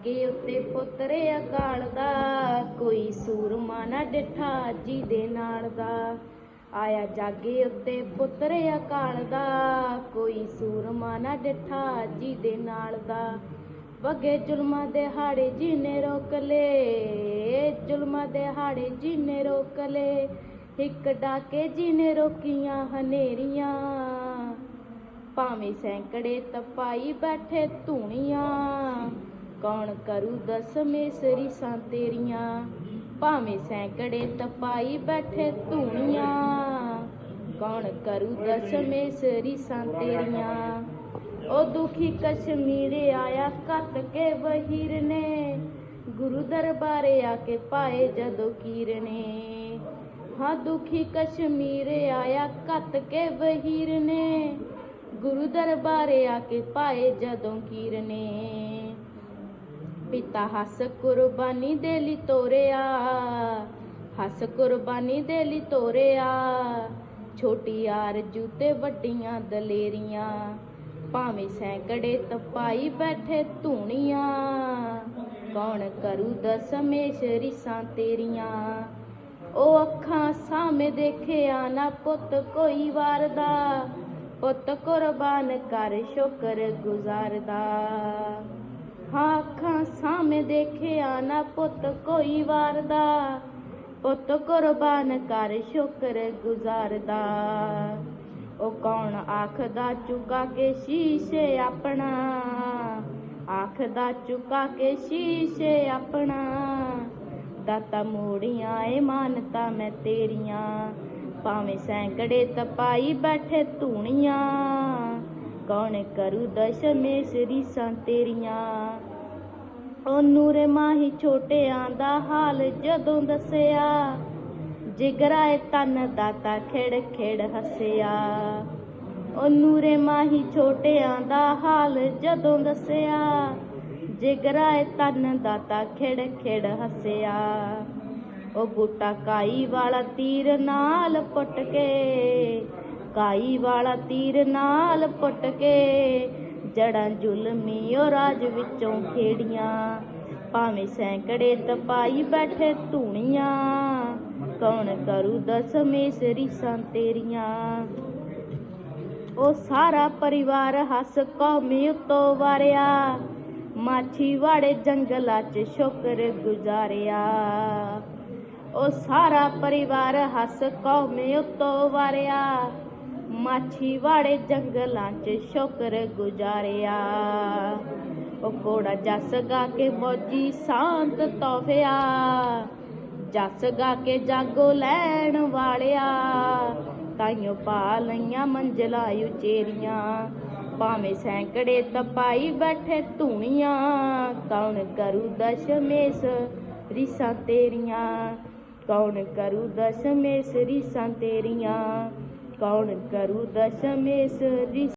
ਜਾਗੇ ਉੱਤੇ ਪੁੱਤਰੇ ਅਕਾਲ ਦਾ, ਕੋਈ ਸੂਰਮਾ ਨਾ ਡਿਠਾ ਜੀ ਦੇ ਨਾਲ ਦਾ। ਆਇਆ ਜਾਗੇ ਉੱਤੇ ਪੁੱਤਰੇ ਅਕਾਲ ਦਾ, ਕੋਈ ਸੂਰਮਾ ਨਾ ਡਿਠਾ ਜੀ ਦੇ ਨਾਲ ਦਾ। ਵਗੇ ਜ਼ੁਲਮਾਂ ਦੇ ਹਾੜੇ ਜੀ ਨੇ ਰੋਕ ਲੇ, ਜ਼ੁਲਮਾਂ ਦੇ ਹਾੜੇ ਜੀ ਨੇ ਰੋਕ ਲੇ। ਇੱਕ ਡਾਕੇ ਜੀ ਨੇ ਰੋਕੀਆਂ ਹਨੇਰੀਆਂ, ਭਾਵੇਂ ਸੈਂਕੜੇ ਤਪਾਈ ਬੈਠੇ ਧੂਣੀਆਂ। ਕੌਣ ਕਰੂ ਦਸ ਦਸਵੇਂ ਸਰੀਸਾਂ ਤੇਰੀਆਂ? ਭਾਵੇਂ ਸੈਂਕੜੇ ਤਪਾਈ ਬੈਠੇ ਧੂਣੀਆਂ। ਕੌਣ ਕਰੂ ਦਸ ਦਸਵੇਂ ਸਰੀਸਾਂ ਤੇਰੀਆਂ? ਉਹ ਦੁਖੀ ਕਸ਼ਮੀਰ ਆਇਆ ਕੱਤ ਕੇ ਵਹੀਰ ਨੇ। ਗੁਰੂ ਦਰਬਾਰੇ ਆ ਕੇ ਪਾਏ ਜਦੋਂ ਕੀਰ ਨੇ। ਹਾਂ ਦੁਖੀ ਕਸ਼ਮੀਰ ਆਇਆ ਕੱਤ ਕੇ ਵਹੀਰ ਨੇ। ਗੁਰੂ ਦਰਬਾਰੇ ਆ ਕੇ ਪਾਏ ਜਦੋਂ ਕੀਰ ਨੇ। ਪਿਤਾ ਹੱਸ ਕੁਰਬਾਨੀ ਦੇ ਲਈ ਤੋਰਿਆ, ਹੱਸ ਕੁਰਬਾਨੀ ਦੇ ਲਈ ਤੋਰਿਆ। ਛੋਟੀ ਆਰਜੂ ਤੇ ਵੱਡੀਆਂ ਦਲੇਰੀਆਂ, ਭਾਵੇਂ ਸੈਂਕੜੇ ਤਪਾਈ ਬੈਠੇ ਧੂਣੀਆਂ। ਕੌਣ ਕਰੂ ਦਸਵੇਂ ਸ਼ਰੀਸਾਂ ਤੇਰੀਆਂ? ਉਹ ਅੱਖਾਂ ਸਾਹਮਣੇ ਦੇਖਿਆ ਨਾ ਪੁੱਤ ਕੋਈ ਵਾਰ ਦਾ ਪੁੱਤ ਕੁਰਬਾਨ ਕਰ ਸ਼ੁਕਰ ਗੁਜ਼ਾਰਦਾ। ਅੱਖਾਂ ਸਾਹਮਣੇ ਦੇਖਿਆ ਨਾ ਪੁੱਤ ਕੋਈ ਵਾਰ ਦਾ ਪੁੱਤ ਕੁਰਬਾਨ ਕਰ, ਸ਼ੁਕਰ ਗੁਜ਼ਾਰਦਾ। ਉਹ ਕੌਣ ਆਖਦਾ, ਚੁਕਾ ਕੇ ਸ਼ੀਸ਼ੇ ਆਪਣਾ। ਆਖਦਾ, ਚੁਕਾ ਕੇ ਸ਼ੀਸ਼ੇ ਆਪਣਾ। ਦਾਤਾ ਮੋੜੀਆਂ, ਏ ਮਾਨਤਾ ਮੈਂ ਤੇਰੀਆਂ। ਭਾਵੇਂ ਸੈਂਕੜੇ ਤਪਾਈ ਬੈਠੇ ਧੂਣੀਆਂ। ਕੌਣ ਕਰੂ ਦਸ਼ਮੇ ਸਰੀਸਾਂ ਤੇਰੀਆਂ? ਉਹ ਨੂਰੇ ਮਾਹੀ ਛੋਟਿਆਂ ਦਾ ਹਾਲ ਜਦੋਂ ਦੱਸਿਆ। ਜਿਗਰਾਏ ਤਨ ਦਾਤਾ ਖੇੜ ਖੇੜ ਹੱਸਿਆ। ਉਹ ਨੂਰੇ ਮਾਹੀ ਛੋਟਿਆਂ ਦਾ ਹਾਲ ਜਦੋਂ ਦੱਸਿਆ। ਜਿਗਰਾਏ ਤਨ ਦਾਤਾ ਖੇੜ ਖੇੜ ਹੱਸਿਆ। ਉਹ ਬੂਟਾ ਕਾਈ ਵਾਲਾ ਤੀਰ ਨਾਲ ਪੁੱਟ ਕੇ ਕਾਈ ਵਾਲਾ ਤੀਰ ਨਾਲ ਪੁੱਟ ਕੇ, ਜੜਾਂ ਜ਼ੁਲਮੀ ਉਹ ਰਾਜ ਵਿੱਚੋਂ ਖੇੜੀਆਂ। ਭਾਵੇਂ ਸੈਂਕੜੇ ਤਪਾਈ ਬੈਠੇ ਧੂਣੀਆਂ, ਕੌਣ ਕਰੂ ਦਸਵੇਂ ਸਰੀਸਾਂ ਤੇਰੀਆਂ। ਉਹ ਸਾਰਾ ਪਰਿਵਾਰ ਹੱਸ ਕੌਮੀ ਉਤੋਂ ਵਾਰਿਆ ਮਾਛੀਵਾੜੇ ਜੰਗਲਾਂ 'ਚ ਸ਼ੁਕਰ ਗੁਜ਼ਾਰਿਆ। ਉਹ ਸਾਰਾ ਪਰਿਵਾਰ ਹੱਸ ਕੌਮੇ ਉਤੋਂ ਵਾਰਿਆ ਮਾਛੀਵਾੜੇ ਜੰਗਲਾਂ 'ਚ ਸ਼ੁਕਰ ਗੁਜ਼ਾਰਿਆ। ਉਹ ਕੋੜਾ ਜੱਸ ਗਾ ਕੇ ਮੋਜੀ ਸ਼ਾਂਤ ਤੋਹਫਿਆ। ਜਸ ਗਾ ਕੇ ਜਾਗੋ ਲੈਣ ਵਾਲਿਆ। ਤਾਈਓ ਪਾ ਲਈਆਂ ਮੰਜ਼ਲਾਂ ਉਚੇਰੀਆਂ। ਭਾਵੇਂ ਸੈਂਕੜੇ ਤਪਾਈ ਬੈਠੇ ਧੂਣੀਆਂ। ਕੌਣ ਕਰੂ ਦਸ਼ਮੇਸ਼ ਰੀਸਾਂ ਤੇਰੀਆਂ? ਕੌਣ ਕਰੂ ਦਸ਼ਮੇਸ਼ ਰੀਸਾਂ ਤੇਰੀਆਂ? कौण करू दशमेश